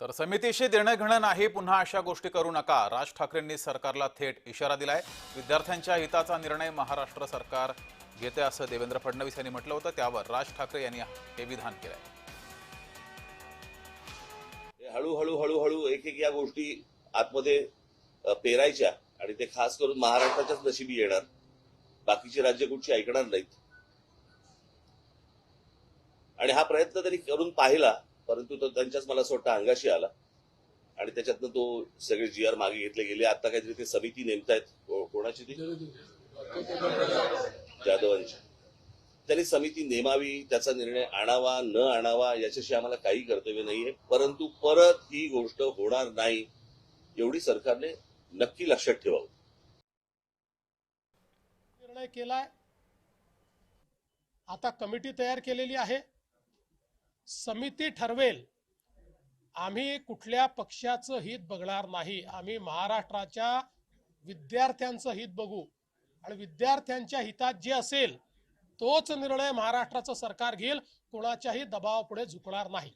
तर समितीशी देणं घेणं नाही पुन्हा अशा गोष्टी करू नका. राज ठाकरेंनी सरकारला थेट इशारा दिलाय. विद्यार्थ्यांच्या हिताचा निर्णय महाराष्ट्र सरकार घेते असं देवेंद्र फडणवीस यांनी म्हटलं होतं. त्यावर राज ठाकरे यांनी हे विधान केलंय. हळूहळू हळूहळू एक एक या गोष्टी आतमध्ये पेरायच्या आणि ते खास करून महाराष्ट्राच्याच नशिबी येणार. बाकीची राज्य कुठची ऐकणार नाहीत. आणि हा प्रयत्न त्यांनी करून पाहिला. परंतु तो त्यांच्याच मला असं वाटतं अंगाशी आला. आणि त्याच्यातनं तो सगळे जी आर मागे घेतले गेले. आता काहीतरी ते समिती नेमतायत कोणाची ती? जाधवांची. त्यांनी समिती नेमावी त्याचा निर्णय आणावा न आणावा याच्याशी आम्हाला काही कर्तव्य नाहीये. परंतु परत ही गोष्ट होणार नाही एवढी सरकारने नक्की लक्षात ठेवावं. निर्णय केलाय. आता कमिटी तयार केलेली आहे. समिती ठरवेल. आम्ही कुठल्या पक्षाचं हित बघणार नाही. आम्ही महाराष्ट्राच्या विद्यार्थ्यांचं हित बघू. आणि विद्यार्थ्यांच्या हितात जे असेल तोच निर्णय महाराष्ट्राचं सरकार घेईल. कोणाच्याही दबावापुढे झुकणार नाही.